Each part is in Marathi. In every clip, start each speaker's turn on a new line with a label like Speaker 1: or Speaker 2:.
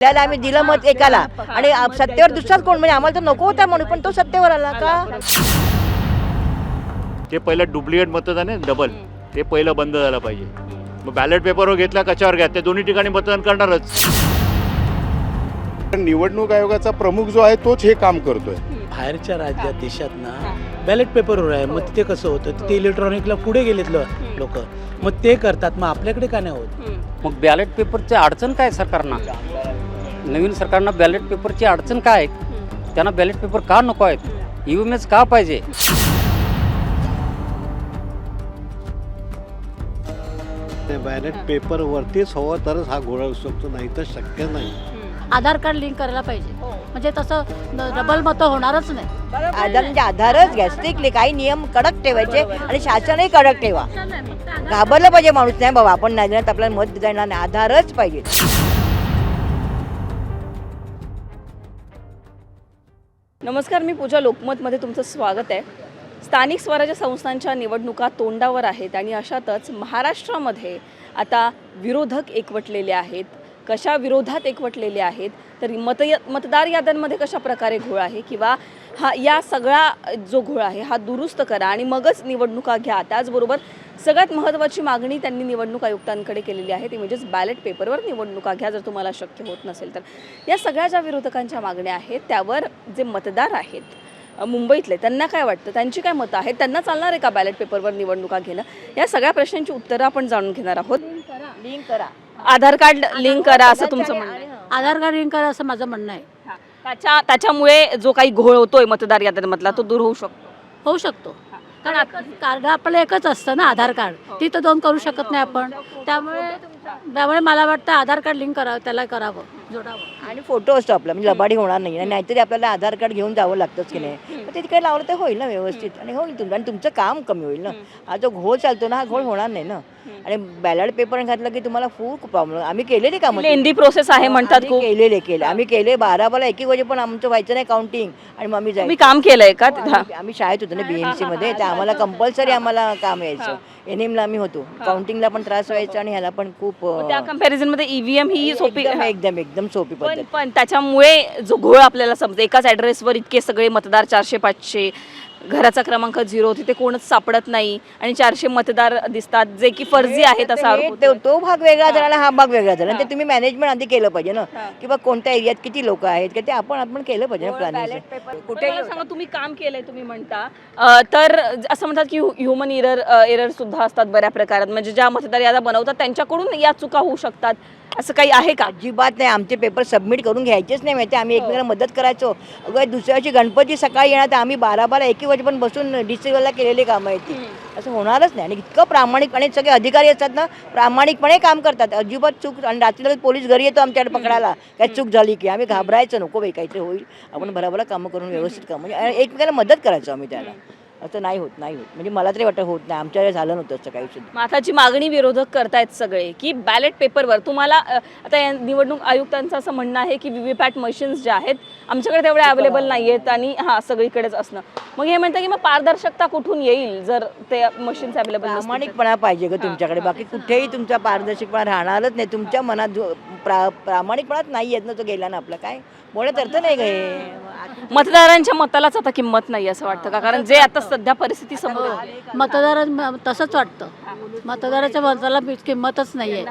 Speaker 1: त्याला आम्ही दिलं मत एकाला. आणि सत्तेवर दुसराच कोण? म्हणजे आम्हाला तर नको होता म्हणून पण तो सत्तेवर आला का?
Speaker 2: ते पहिलं डुप्लिकेट मतदान आहे डबल ते पहिलं बंद झालं पाहिजे. मग बॅलेट पेपरवर घेतला कशावर घ्या? ते दोन्ही ठिकाणी मतदान करणारच.
Speaker 3: निवडणूक आयोगाचा प्रमुख जो आहे तोच हे काम करतोय.
Speaker 4: बाहेरच्या राज्यात देशात ना बॅलेट पेपरवर आहे. मग तिथे कसं होतं? तिथे इलेक्ट्रॉनिकला पुढे गेलेत लोक. मग ते करतात. मग आपल्याकडे का नाही होत?
Speaker 5: मग बॅलेट पेपरची अडचण काय सरकारना? नवीन सरकारनं बॅलेट पेपरची अडचण काय? त्यांना बॅलेट पेपर का नको आहेत? ई एम एस का पाहिजे?
Speaker 6: बॅलेट पेपरवरतीच हवं तरच हा घोळा होऊ शकतो नाही तर शक्य नाही.
Speaker 7: आधार कार्ड लिंक करायला पाहिजे. म्हणजे तसं डबल मतं होणारच नाही.
Speaker 1: आधार म्हणजे आधारच घ्या स्ट्रिक्टली काही नियम कडक ठेवायचे आणि शासनही कडक ठेवा. घाबरलं पाहिजे माणूस नाही बाबा आपण नाही देणार तर आपल्याला मत देता येणार नाही. आधारच पाहिजे.
Speaker 8: नमस्कार मी पूजा लोकमतमध्ये तुमचं स्वागत आहे. स्थानिक स्वराज्य संस्थांच्या निवडणुका तोंडावर आहेत आणि अशातच महाराष्ट्रामध्ये आता विरोधक एकवटलेले आहेत. कशा विरोधात एकवटलेले आहेत? तर मत मतदार याद्यांमध्ये कशा प्रकारे घोळ आहे? किंवा हा या सगळा जो घोळ आहे हा दुरुस्त करा आणि मगच निवडणुका घ्या. त्याचबरोबर सगळ्यात महत्त्वाची मागणी त्यांनी निवडणूक आयुक्तांकडे केलेली आहे. ती म्हणजेच बॅलेट पेपरवर निवडणुका घ्या जर तुम्हाला शक्य होत नसेल तर. या सगळ्या ज्या विरोधकांच्या मागण्या आहेत त्यावर जे मतदार आहेत मुंबईतले त्यांना काय वाटतं? त्यांची काय मतं आहेत? त्यांना चालणार आहे का बॅलेट पेपरवर निवडणुका घेणं? या सगळ्या प्रश्नांची उत्तरं आपण जाणून घेणार आहोत.
Speaker 1: लिंक करा.
Speaker 8: आधार कार्ड लिंक करा असं तुमचं म्हणणं आहे.
Speaker 7: आधार कार्ड लिंक करा असं माझं म्हणणं आहे.
Speaker 8: हा. त्याच्या त्याच्यामुळे जो काही घोळ होतोय मतदार याद्यांमधला तो दूर होऊ शकतो.
Speaker 7: होऊ शकतो. कारण कार्ड आपलं एकच असतं ना आधार कार्ड. ती तर दोन करू शकत नाही आपण. त्यामुळे त्यामुळे मला वाटतं आधार कार्ड लिंक करावं त्याला करावं जोडावं.
Speaker 1: आणि फोटो असतो आपला म्हणजे लबाडी होणार नाही. आणि नाहीतरी आपल्याला आधार कार्ड घेऊन जावं लागतंच की नाही. तर ते तिकडे लावलं तर होईल ना व्यवस्थित. आणि होईल तुमचं आणि तुमचं काम कमी होईल ना. हा जो घोळ चालतो ना हा घोळ होणार नाही ना. आणि बॅलेट पेपर घातलं की तुम्हाला खूप प्रॉब्लेम आम्ही केलेली कामं
Speaker 8: लेंदी प्रोसेस आहे म्हणतात
Speaker 1: आम्ही
Speaker 8: खूप.
Speaker 1: केलेले केले आम्ही केले बारा बारा एक एक वाजे पण आमचं व्हायचं नाही काउंटिंग आणि मग आम्ही
Speaker 8: तुम्ही काम केलंय का तिथं?
Speaker 1: आम्ही आम्ही शाळेत होतो ना बीएमसी मध्ये. तर आम्हाला कंपल्सरी आम्हाला काम यायचं. एन एमला आम्ही होतो. काउंटिंगला पण त्रास व्हायचा आणि ह्याला पण खूप
Speaker 8: त्या कंपॅरिझनमध्ये ईव्हीएम ही सोपी
Speaker 1: एकदम एकदम एकदम सोपी
Speaker 8: पण त्याच्यामुळे जो घोळ आपल्याला समजतो एकाच ॲड्रेसवर इतके सगळे मतदार चारशे पाचशे घराचा क्रमांक झिरो तिथे कोणच सापडत नाही. आणि चारशे मतदार दिसतात जे की फर्जी आहेत असा आरोप
Speaker 1: हे-
Speaker 8: होतोय.
Speaker 1: तो भाग वेगळा झाला हा भाग वेगळा झाला. ते तुम्ही मॅनेजमेंट आधी केलं पाहिजे ना. की बा कोणत्या एरियात किती लोक आहेत का ते आपण आपण केलं पाहिजे ना प्लॅनिंग
Speaker 8: कुठे सांगा तुम्ही काम केलंय तुम्ही म्हणता. अं, तर असं म्हणतात की ह्युमन एरर एरर सुद्धा असतात बऱ्या प्रकारात. म्हणजे ज्या मतदार याद्या बनवतात त्यांच्याकडून या चुका होऊ शकतात. असं काही आहे का?
Speaker 1: अजिबात नाही. आमचे पेपर सबमिट करून घ्यायचेच नाही माहिती. आम्ही एकमेकांना मदत करायचो. अगं दुसऱ्या दिवशी गणपती सकाळी येणार तर आम्ही बारा बारा एक वाजेपर्यंत बसून डिसिवलला केलेली कामं आहेत ती. असं होणारच नाही. आणि इतकं प्रामाणिकपणे सगळे अधिकारी असतात ना प्रामाणिकपणे काम करतात. अजिबात चूक आणि रात्री पोलीस घरी येतो आमच्याकडे पकडायला. काय चूक झाली की? आम्ही घाबरायचं. नको बाई काहीतरी होईल. आपण भराभरा कामं करून व्यवस्थित काम म्हणजे एकमेकांना मदत करायचो आम्ही त्याला. असं नाही होत नाही होत. म्हणजे मला तरी वाटतं होत नाही. आमच्या झालं नव्हतं असं काही सुद्धा.
Speaker 8: माथाची मागणी विरोधक करतायत सगळे की बॅलेट पेपरवर तुम्हाला अ, आता या निवडणूक आयुक्तांचं असं म्हणणं आहे की व्हीव्हीपॅट मशीन्स ज्या आहेत आमच्याकडे तेवढ्या अवेलेबल नाही आहेत आणि हा सगळीकडेच असणं. मग हे म्हणतं की मग पारदर्शकता कुठून येईल जर ते मशीन्स अवेलेबल
Speaker 1: प्रामाणिकपणा पाहिजे ग तुमच्याकडे. बाकी कुठेही तुमचा पारदर्शकपणा राहणारच नाही. तुमच्या मनात जो प्रा प्रामाणिकपणात नाही येत ना तो गेला ना आपला. काय? बोलत अर्थ नाही ग
Speaker 8: मतदारांच्या मतालाच आता किंमत नाही असं वाटतं का? कारण जे आता सध्या परिस्थिती समोर आहे.
Speaker 7: मतदार तसंच वाटतं. मतदाराच्या मताला बी- किंमतच नाही आहे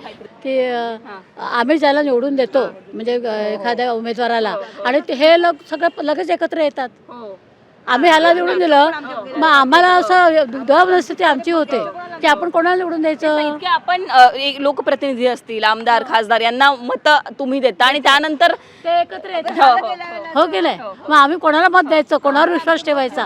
Speaker 7: की अं, आम्ही ज्याला निवडून देतो म्हणजे अं, एखाद्या उमेदवाराला आणि ते- हे लोक सगळं लगेच एकत्र येतात. आम्ही ह्याला निवडून दिलं मग आम्हाला असं दुधा परिस्थिती आमची होते. की आपण कोणाला निवडून द्यायचं?
Speaker 8: इतके आपण अ, एक लोकप्रतिनिधी असतील आमदार खासदार यांना मत तुम्ही देता आणि त्यानंतर
Speaker 7: ते एकत्र येतात.
Speaker 8: हो, हो,
Speaker 7: हो नाही मग आम्ही कोणाला मत द्यायचं? कोणावर विश्वास ठेवायचा?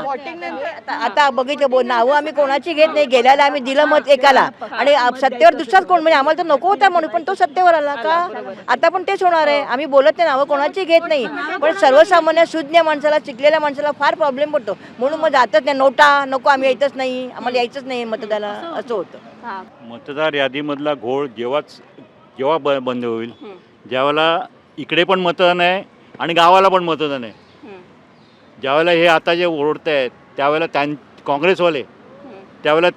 Speaker 1: आता आता बघितलं बो नावं आम्ही कोणाची घेत नाही. गेल्याला आम्ही दिलं मत एकाला. आणि आ- सत्तेवर दुसराच कोण? म्हणजे आम्हाला तर नको होता म्हणून पण तो सत्तेवर आला का? आता पण तेच होणार आहे. आम्ही बोलत नाही नावं कोणाची घेत नाही. पण सर्वसामान्य सुज्ञ माणसाला शिकलेल्या माणसाला फार प्रॉब्लेम पडतो. म्हणून मग जातच नाही. नोटा नको आम्ही यायचंच नाही. आम्हाला यायचंच नाही मतदाला असं होतं.
Speaker 8: हा.
Speaker 2: मतदार यादीमधला घोळ जेव्हाच जेव्हा ब बंद होईल ज्यावेळेला इकडे पण मतदान आहे आणि गावाला पण मतदान आहे. ज्यावेळेला हे आता जे ओढत आहेत त्यावेळेला त्यां काँग्रेसवाले त्यावेळेला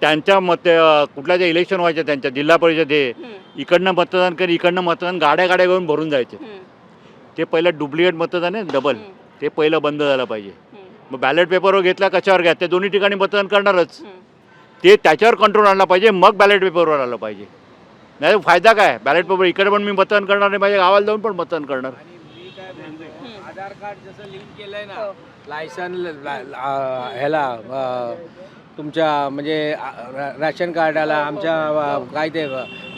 Speaker 2: त्यांच्या मत अं, कुठल्या ज्या इलेक्शन व्हायच्या त्यांच्या जिल्हा परिषद हे इकडनं मतदान कर इकडनं मतदान गाड्या गाड्या घेऊन भरून जायचे. ते पहिलं डुप्लिकेट मतदान आहे डबल ते पहिलं बंद झालं पाहिजे. मग बॅलेट पेपरवर घेतला कशावर घ्या? ते दोन्ही ठिकाणी मतदान करणारच. ते त्याच्यावर कंट्रोल आणला पाहिजे मग बॅलेट पेपरवर आलं पाहिजे. नाही तर फायदा काय? बॅलेट पेपर इकडे पण मी मतदान करणार नाही माझ्या गावाला जाऊन पण मतदान करणार.
Speaker 9: आधार कार्ड जसं लिंक केलंय ना लायसन ह्याला तुमच्या म्हणजे राशन कार्डाला आमच्या अ, काय ते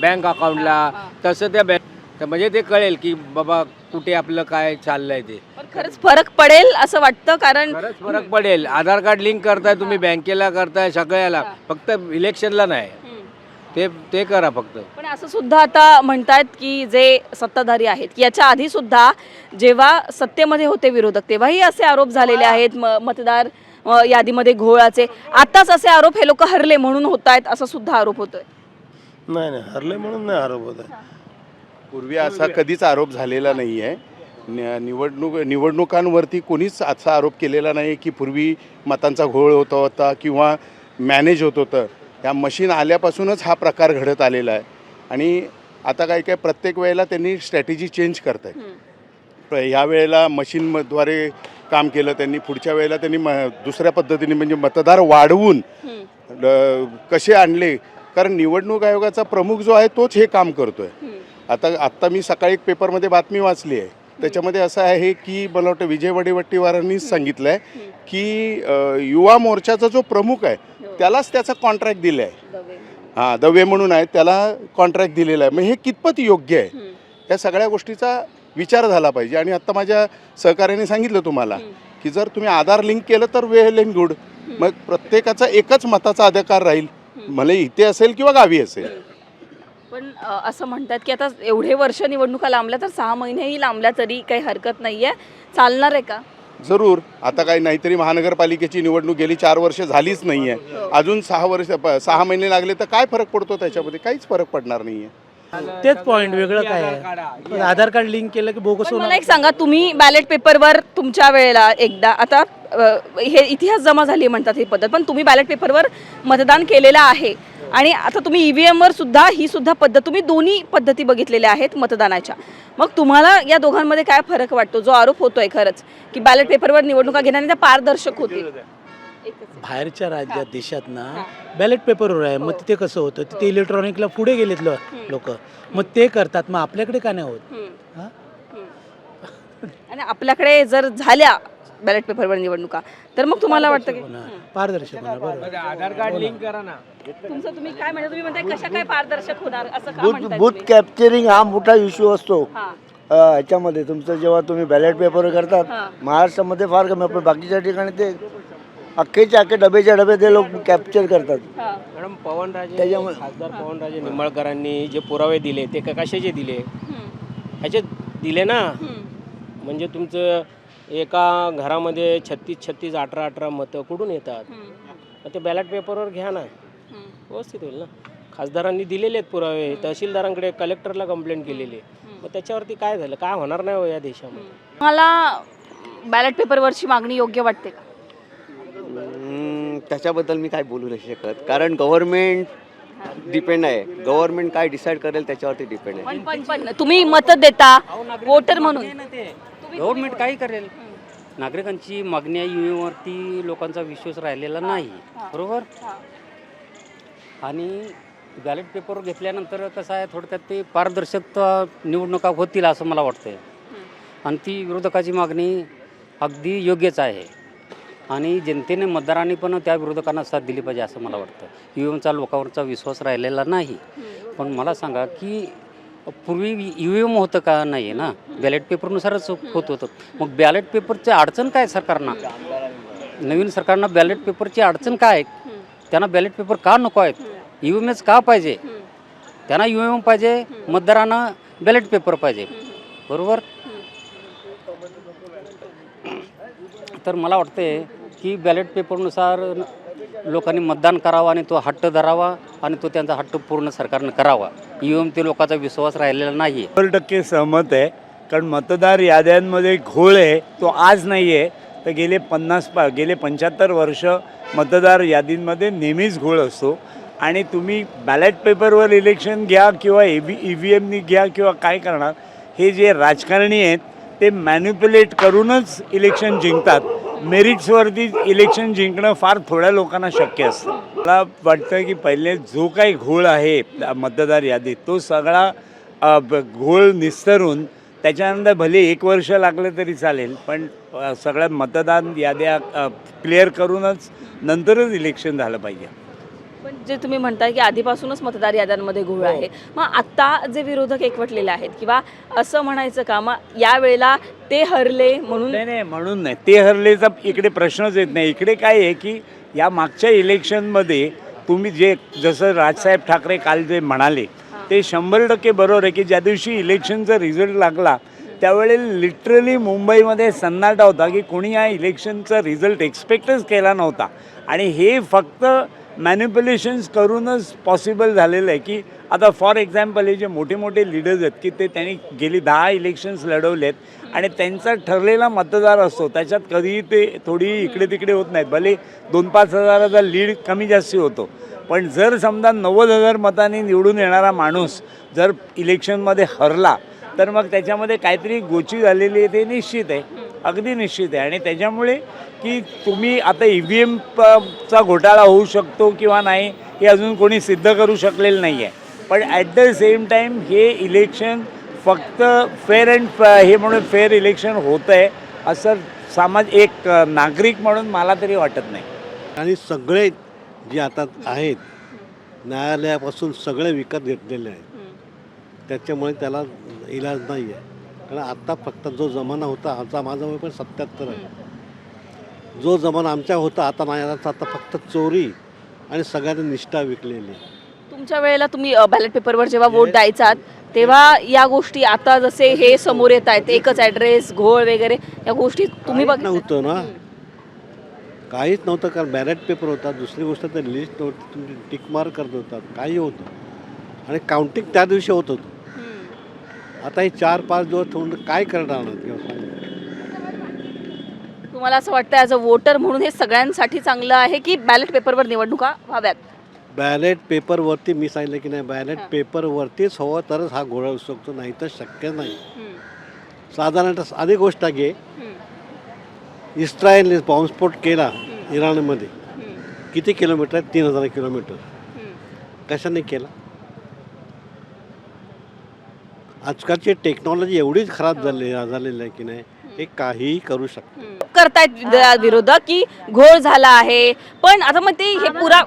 Speaker 9: बँक अकाउंटला तसं त्या बँक तर म्हणजे ते कळेल की बाबा कुठे आपलं काय चाललंय ते.
Speaker 8: खरंच फरक पडेल असं वाटतं कारण
Speaker 9: खरंच फरक पडेल. आधार कार्ड लिंक करताय तुम्ही बँकेला करताय सगळ्याला. फक्त इलेक्शनला नाही. ते ते करा फक्त.
Speaker 8: पण असं सुद्धा आता म्हणतायत की जे सत्ताधारी आहेत की याच्या आधी सुद्धा जेव्हा सत्तेमध्ये होते विरोधक तेव्हाही असे आरोप झालेले आहेत म- मतदार अ, यादीमध्ये घोळाचे. आताच असे आरोप हे लोक हरले म्हणून होत आहेत असा सुद्धा आरोप होतोय.
Speaker 6: नाही नाही हरले म्हणून नाही आरोप होत आहे.
Speaker 3: पूर्वी असा कधीच आरोप झालेला नाही आहे निवडणूक निवडणुकांवरती कोणीच असा आरोप केलेला नाही की पूर्वी मतांचा घोळ होत होता किंवा मॅनेज होत होतं. या मशीन आल्यापासूनच हा प्रकार घडत आलेला आहे. आणि आता काय काय प्रत्येक वेळेला त्यांनी स्ट्रॅटेजी चेंज करत आहे ह्या वेळेला मशीनद्वारे काम केलं त्यांनी पुढच्या वेळेला त्यांनी म दुसऱ्या पद्धतीने म्हणजे मतदार वाढवून कसे आणले? कारण निवडणूक आयोगाचा प्रमुख जो आहे तोच हे काम करतोय. आता आत्ता मी सकाळी एक पेपरमध्ये बातमी वाचली आहे. त्याच्यामध्ये असं आहे की मला वाटतं विजय वडेवट्टीवारांनीच सांगितलं आहे की युवा मोर्चाचा जो प्रमुख आहे त्यालाच त्याचा कॉन्ट्रॅक्ट दिला आहे हां दवे म्हणून आहे त्याला कॉन्ट्रॅक्ट दिलेला आहे. मग हे कितपत योग्य आहे? या सगळ्या गोष्टीचा विचार झाला पाहिजे. आणि आत्ता माझ्या सहकार्याने सांगितलं तुम्हाला की जर तुम्ही आधार लिंक केलं तर वेल अँड गुड. मग प्रत्येकाचा एकच मताचा अधिकार राहील. भले इथे असेल किंवा गावी असेल.
Speaker 8: पण असं म्हणतात की आता एवढे वर्ष निवडणुका लांबल्या तर सहा महिनेही लांबल्या तरी काही हरकत नाहीये. चालणार आहे का?
Speaker 3: जरूर. आता काही नाहीतरी महानगरपालिकेची निवडणूक गेली चार वर्ष झालीच नाही आहे अजून सहा वर्ष सहा महिने लागले तर काय फरक पडतो त्याच्यामध्ये? काहीच फरक पडणार नाही आहे
Speaker 4: तेच पॉईंट वेगळं काय आहे? आधार कार्ड लिंक केलं की बोगस
Speaker 8: मला एक सांगा तुम्ही बॅलेट पेपरवर तुमच्या वेळेला एकदा आता हे इतिहास जमा झाली म्हणतात ही पद्धत पण तुम्ही बॅलेट पेपरवर मतदान केलेलं आहे. आणि आता तुम्ही ईव्हीएम वर सुद्धा ही सुद्धा पद्धत तुम्ही दोन्ही पद्धती बघितलेल्या आहेत मतदानाच्या. मग तुम्हाला या दोघांमध्ये काय फरक वाटतो? जो आरोप होतोय खरंच की बॅलेट पेपरवर निवडणुका घेण्याने त्या पारदर्शक होतील.
Speaker 4: बाहेरच्या राज्यात देशात ना बॅलेट पेपरवर आहे. मग तिथे कसं होतं? तिथे इलेक्ट्रॉनिकला पुढे गेलेत लोक. मग ते करतात. मग आपल्याकडे का नाही होत. हा?
Speaker 8: आणि आपल्याकडे जर झाल्या बॅलेट पेपरवर निवडणुका तर मग तुम्हाला वाटतं की
Speaker 4: होणार. पारदर्शक होणार. बरोबर.
Speaker 9: आधार कार्ड लिंक करा ना.
Speaker 8: तुमचं तुम्ही काय म्हणता तुम्ही म्हणताय कशा काय पारदर्शक होणार असं का
Speaker 10: बूथ
Speaker 8: म्हणताय
Speaker 10: बूथ
Speaker 8: तुम्ही?
Speaker 10: कॅप्चरिंग हा मोठा इश्यू असतो
Speaker 8: हा.
Speaker 10: ह्याच्यामध्ये तुमचं जेव्हा तुम्ही बॅलेट पेपर
Speaker 8: हा.
Speaker 10: करतात महाराष्ट्रामध्ये फार कमी पण बाकीच्या ठिकाणी ते अख्खेचे अख्खे डबेच्या डबे ते लोक कॅप्चर करतात
Speaker 8: हा.
Speaker 9: मॅडम पवनराजे
Speaker 10: त्याच्यामुळे-
Speaker 9: खासदार पवनराजे निंबाळकरांनी जे पुरावे दिले ते क- कशाचे दिले
Speaker 8: हम्म.
Speaker 9: ह्याचे दिले ना
Speaker 8: हम्म.
Speaker 9: म्हणजे तुमचं एका घरामध्ये छत्तीस छत्तीस अठरा अठरा मतं कुठून येतात
Speaker 8: हम्म.
Speaker 9: मग ते बॅलेट पेपरवर घ्या ना. व्यवस्थित होईल ना? खासदारांनी दिलेले आहेत पुरावे तहसीलदारांकडे कलेक्टरला कंप्लेंट केलेली आहे. मग त्याच्यावरती काय झालं? काय होणार नाही हो या देशामध्ये?
Speaker 8: मला बॅलेट पेपरवरची मागणी योग्य वाटते का?
Speaker 11: हम्म, त्याच्याबद्दल मी काय बोलू नाही शकत. कारण गव्हर्नमेंट डिपेंड आहे. गव्हर्नमेंट काय डिसाईड करेल त्याच्यावरती डिपेंड आहे.
Speaker 8: पण पण पण तुम्ही मत देता वोटर म्हणून.
Speaker 5: गव्हर्नमेंट काही करेल. नागरिकांची मागणी आहे वरती लोकांचा विश्वास राहिलेला नाही. बरोबर? आणि बॅलेट पेपर घेतल्यानंतर कसं आहे थोडक्यात ते पारदर्शकता निवडणुका होतील असं मला वाटतंय. आणि ती विरोधकाची मागणी अगदी योग्यच आहे. आणि जनतेने मतदारांनी पण त्या विरोधकांना साथ दिली पाहिजे असं मला वाटतं. यू एमचा लोकांवरचा विश्वास राहिलेला नाही. पण मला सांगा की पूर्वी यू एम होतं का नाही आहे ना बॅलेट पेपरनुसारच होत होतं. मग बॅलेट पेपरची अडचण काय सरकारना? नवीन सरकारनं बॅलेट पेपरची अडचण काय? आहे त्यांना बॅलेट पेपर का नको आहेत? यू एम एच का पाहिजे? त्यांना यू एम पाहिजे मतदारांना बॅलेट पेपर पाहिजे. बरोबर? तर मला वाटते की बॅलेट पेपरनुसार लोकांनी मतदान करावं आणि तो हट्ट धरावा आणि तो त्यांचा हट्ट पूर्ण सरकारनं करावा. एम ते लोकांचा विश्वास राहिलेला नाही
Speaker 12: शंभर टक्के सहमत आहे. कारण मतदार याद्यांमध्ये घोळ आहे तो आज नाही आहे तर गेले पन्नास पा गेले पंच्याहत्तर वर्ष मतदार यादींमध्ये नेहमीच घोळ असतो. आणि तुम्ही बॅलेट पेपरवर इलेक्शन घ्या किंवा ए व्ही ई व्ही एमनी घ्या किंवा काय करणार हे जे राजकारणी आहेत ते मॅन्युप्युलेट करूनच इलेक्शन जिंकतात. मेरिट्सवरती इलेक्शन जिंकणं फार थोड्या लोकांना शक्य असतं. मला वाटतं की पहिले जो काही घोळ आहे मतदार यादीत तो सगळा घोळ निस्तरून त्याच्यानंतर भले एक वर्ष लागलं तरी चालेल पण सगळ्या मतदान याद्या क्लिअर करूनच नंतरच इलेक्शन झालं पाहिजे.
Speaker 8: पण जे तुम्ही म्हणताय की आधीपासूनच मतदार याद्यांमध्ये घोळ आहे मग आता जे विरोधक एकवटलेले आहेत किंवा असं म्हणायचं का? मग यावेळेला ते हरले म्हणून
Speaker 12: नाही नाही म्हणून नाही. ते हरलेचा इकडे प्रश्नच येत नाही. इकडे काय आहे की या मागच्या इलेक्शनमध्ये तुम्ही जे जसं राजसाहेब ठाकरे काल जे म्हणाले ते शंभर टक्के बरोबर आहे की ज्या दिवशी इलेक्शनचा रिझल्ट लागला त्यावेळी लिटरली मुंबईमध्ये सन्नाटा होता की कोणी या इलेक्शनचा रिझल्ट एक्सपेक्टच केला नव्हता. आणि हे फक्त मॅन्युप्युलेशन्स करूनच पॉसिबल झालेलं आहे की आता फॉर एक्झाम्पल हे जे मोठे मोठे लिडर्स आहेत की ते त्यांनी गेली दहा इलेक्शन्स लढवलेत आणि त्यांचा ठरलेला मतदार असतो त्याच्यात कधीही ते थोडी इकडे तिकडे होत नाहीत. भले दोन पाच हजाराचा लीड कमी जास्ती होतो पण जर समजा नव्वद हजार मतांनी निवडून येणारा माणूस जर इलेक्शनमध्ये हरला तर मग त्याच्यामध्ये काहीतरी गोची झालेली आहे ते निश्चित आहे. अगदी निश्चित आहे. आणि त्याच्यामुळे की तुम्ही आता ई व्ही एम चा घोटाळा होऊ शकतो किंवा नाही हे अजून कोणी सिद्ध करू शकलेलं नाही आहे पण ॲट द सेम टाईम हे इलेक्शन फक्त फेअर अँड हे म्हणून फेअर इलेक्शन होतं आहे असं समाज एक नागरिक म्हणून मला तरी वाटत नाही.
Speaker 6: आणि सगळे जे आता आहेत न्यायालयापासून सगळे विकत घेतलेले आहेत. त्याच्यामुळे त्याला इलाज नाही आहे कारण आत्ता फक्त जो जमाना होता आमचा माझा वय पण सत्याहत्तर आहे. जो जमाना आमच्या होता आता नाही आता फक्त चोरी आणि सगळ्यांनी निष्ठा विकलेली.
Speaker 8: तुमच्या वेळेला तुम्ही बॅलेट पेपरवर जेव्हा वोट द्यायचात तेव्हा या गोष्टी आता जसे हे समोर येत आहेत एकच ॲड्रेस घोळ वगैरे या गोष्टी तुम्ही बघ
Speaker 6: नव्हतं ना. काहीच नव्हतं कारण बॅलेट पेपर होता दुसरी गोष्ट तर लिस्ट नव्हती तुम्ही टिक मार्क करत होतात काही होतं आणि काउंटिंग त्या दिवशी होत होतं. आता हे चार पाच दिवस ठेवून काय करणार.
Speaker 8: तुम्हाला असं वाटतं ॲज अ वोटर म्हणून हे सगळ्यांसाठी चांगलं आहे की बॅलेट पेपरवर निवडणुका व्हाव्यात?
Speaker 6: बॅलेट पेपरवरती मी सांगितलं की नाही बॅलेट पेपरवरतीच हवं तरच हा घोळा होऊ शकतो नाही तर शक्य नाही. साधारणतः साधी गोष्ट घे इस्रायलने बॉम्बस्फोट केला इराणमध्ये. किती किलोमीटर आहे? तीन हजार किलोमीटर. कशाने केला? आजकालची टेक्नॉलॉजी एवढीच खराब झाली झालेली आहे की नाही? हे काहीही करू शकतो
Speaker 8: करतायत विरोधक की घोळ झाला आहे. पण आता मग ते हे पुरा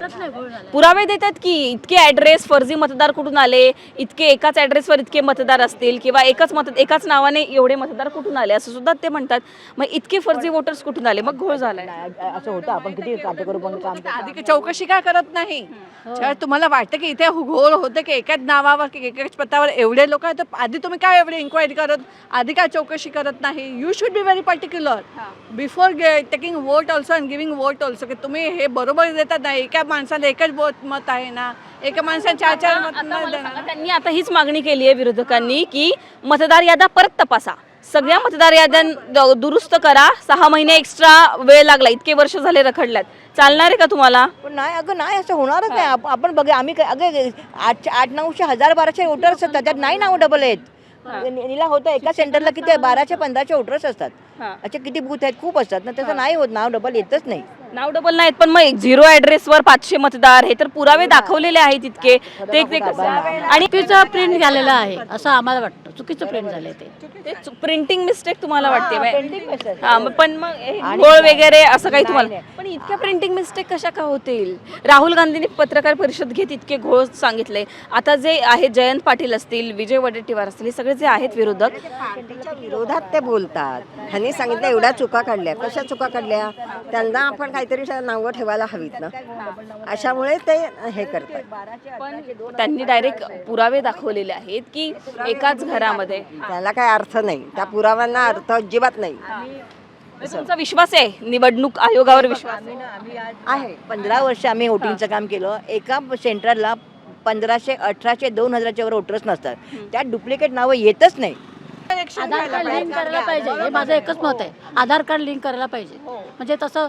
Speaker 8: पुरावे देतात की इतके ॲड्रेस फर्जी मतदार कुठून आले? इतके एकाच ॲड्रेसवर इतके मतदार असतील किंवा एकच मत एकाच नावाने एवढे मतदार कुठून आले? असं सुद्धा ते म्हणतात. मग इतके फर्जी वोटर्स कुठून आले? मग घोळ झालाय.
Speaker 1: असं होतं. आपण किती पण काम.
Speaker 13: आधी चौकशी का करत नाही? जेव्हा तुम्हाला वाटतं की इथे घोळ होतं की एकाच नावावर की एकाच पत्तावर एवढे लोक आहेत? तर आधी तुम्ही काय एवढे इन्क्वायरी करत? आधी काय चौकशी करत नाही? You should be very particular before taking vote also and giving vote also की तुम्ही हे बरोबर देतात नाही एका माणसाला एकच वोट मत आहे ना एका माणसाला चार चार मत नाही देणार
Speaker 8: त्यांनी आता हीच मागणी केली आहे विरोधकांनी की मतदार याद्या परत तपासा. सगळ्या मतदार याद्या द- दुरुस्त करा. सहा महिने एक्स्ट्रा वेळ लागला इतके वर्ष झाले रखडल्यात. चालणार आहे का तुम्हाला?
Speaker 1: पण नाही अगं नाही असं होणारच नाही. आप- आपण बघ आम्ही काय- अगं आठ आठ नऊशे हजार बाराशे वोटर्स असतात त्यात नाही नाव डबल आहेत. नि- निला होतं एका सेंटरला किती आहे? बाराशे पंधराशे वोटर्स असतात
Speaker 8: हा.
Speaker 1: असे किती बूथ आहेत? खूप असतात ना तसं नाही होत नाव डबल येतच नाही.
Speaker 8: नाव डबल नाहीत पण मग झिरो ॲड्रेसवर पाचशे मतदार हे तर पुरावे दाखवलेले आहेत इतके ते ते कसं आणि
Speaker 7: चुकीचं प्रिंट झालेलं आहे असं आम्हाला वाटतं. चुकीचं प्रिंट झालंय ते.
Speaker 8: प्रिंटिंग मिस्टेक तुम्हाला वाटते.
Speaker 1: हा,
Speaker 8: मग पण मग हे
Speaker 1: आणि
Speaker 8: घोळ? वगैरे असं काही तुम्हाला. पण इतक्या प्रिंटिंग मिस्टेक कशा का होतील? राहुल गांधींनी पत्रकार परिषद घेत इतके घोळ सांगितले. आता जे आहेत जयंत पाटील असतील विजय वडेट्टीवार असतील हे सगळे जे आहेत विरोधक
Speaker 14: विरोधात ते बोलतात. ह्यांनी सांगितलं एवढ्या चुका काढल्या. कशा चुका काढल्या? त्यांना आपण काहीतरी नावं ठेवायला हवीत ना. अशामुळे ते हे करतात.
Speaker 8: पण त्यांनी डायरेक्ट पुरावे दाखवलेले आहेत की एकाच घरामध्ये?
Speaker 14: त्याला काय अर्थ नाही. त्या पुराव्यांना अर्थ अजिबात नाही.
Speaker 8: तुमचा विश्वास आहे? निवडणूक आयोगावर विश्वास?
Speaker 1: आहे. पंधरा वर्ष आम्ही वोटिंगचं काम केलं. एका सेंटरला पंधराशे अठराशे दोन हजाराच्या वर वोटर्स नसतात. त्यात डुप्लिकेट नावं येतच नाही.
Speaker 7: आधार कार्ड लिंक करायला पाहिजे. हे माझं एकच मत आहे. आधार कार्ड लिंक करायला पाहिजे. म्हणजे तसं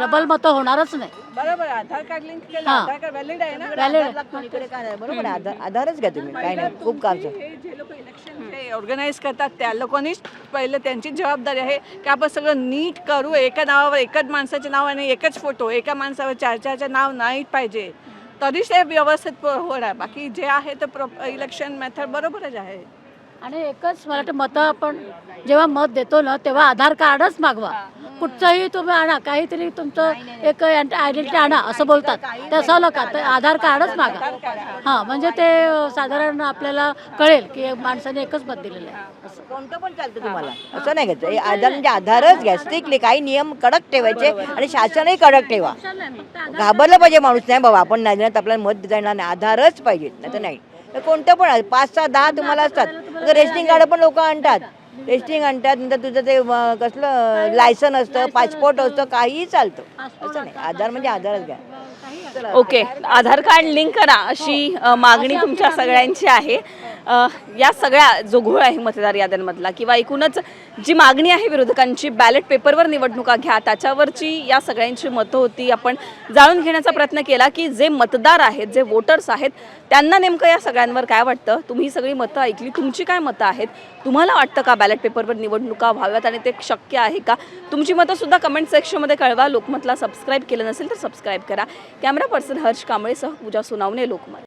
Speaker 7: डबल मतं होणारच नाही.
Speaker 13: बरोबर आधार कार्ड लिंक केलं
Speaker 7: हा.
Speaker 13: आधार कार्ड व्हॅलिड आहे ना?
Speaker 1: काय नाही, बरोबर आहे. आधार आधारच घ्या तुम्ही. काय नाही. खूप काम
Speaker 13: हे जे लोक इलेक्शन हे ऑर्गनाईज करतात त्या लोकांनीच पहिलं त्यांची जबाबदारी आहे की आपण सगळं नीट करू. एका नावावर एकच माणसाचे नाव आणि एकच फोटो एका माणसावर चार चारचे नाव नाही पाहिजे. तरीच ते व्यवस्थित प- होणार. बाकी जे आहे ते प्रो इलेक्शन मेथड बरोबरच आहे.
Speaker 7: आणि एकच मला वाटतं मतं आपण जेव्हा मत देतो ना तेव्हा आधार कार्डच मागवा. कुठचंही तुम्ही आणा काहीतरी तुमचं एक आयडेंटिटी आणा असं बोलतात. ते असं नका तर आधार कार्डच मागा. हां. म्हणजे ते साधारण आपल्याला कळेल की माणसाने एकच मत दिलेलं आहे. असं.
Speaker 1: कोणतं पण चालतं तुम्हाला. असं नाही घ्यायचं हे आधार म्हणजे आधारच घ्या स्ट्रिक्टली काही नियम कडक ठेवायचे आणि शासनही कडक ठेवा. घाबरलं पाहिजे माणूस. नाही बाबा आपण नाही आपल्याला मत देता येणार नाही. आधारच पाहिजे नाही तर नाही. कोणतं पण. पाच सहा दहा तुम्हाला असतात. रेशनिंग कार्ड पण लोक आणतात. रेशनिंग आणतात नंतर तुझं ते अं, कसलं लायसन असतं पासपोर्ट असतं. काहीही चालतं. असं नाही. आधार म्हणजे आधारच घ्या.
Speaker 8: ओके. आधार कार्ड लिंक करा अशी अ, मागणी तुमच्या सगळ्यांची आहे. अ, या सगळ्या जो घोळ आहे मतदार याद्यांमधला किंवा एकूणच जी मागणी आहे विरोधकांची बॅलेट पेपरवर निवडणुका घ्या त्याच्यावरची या सगळ्यांची मतं होती. आपण जाणून घेण्याचा प्रयत्न केला की जे मतदार आहेत जे वोटर्स आहेत त्यांना नेमकं या सगळ्यांवर काय वाटतं? तुम्ही सगळी मतं ऐकली तुमची काय मतं आहेत? तुम्हाला वाटतं का बॅलेट पेपरवर निवडणुका व्हाव्यात आणि ते शक्य आहे का? तुमची मतंसुद्धा कमेंट सेक्शनमध्ये कळवा. लोकमतला सबस्क्राईब केलं नसेल तर सबस्क्राईब करा. कॅमेरा पर्सन हर्ष कांबळेसह पूजा सुनावणे लोकमत.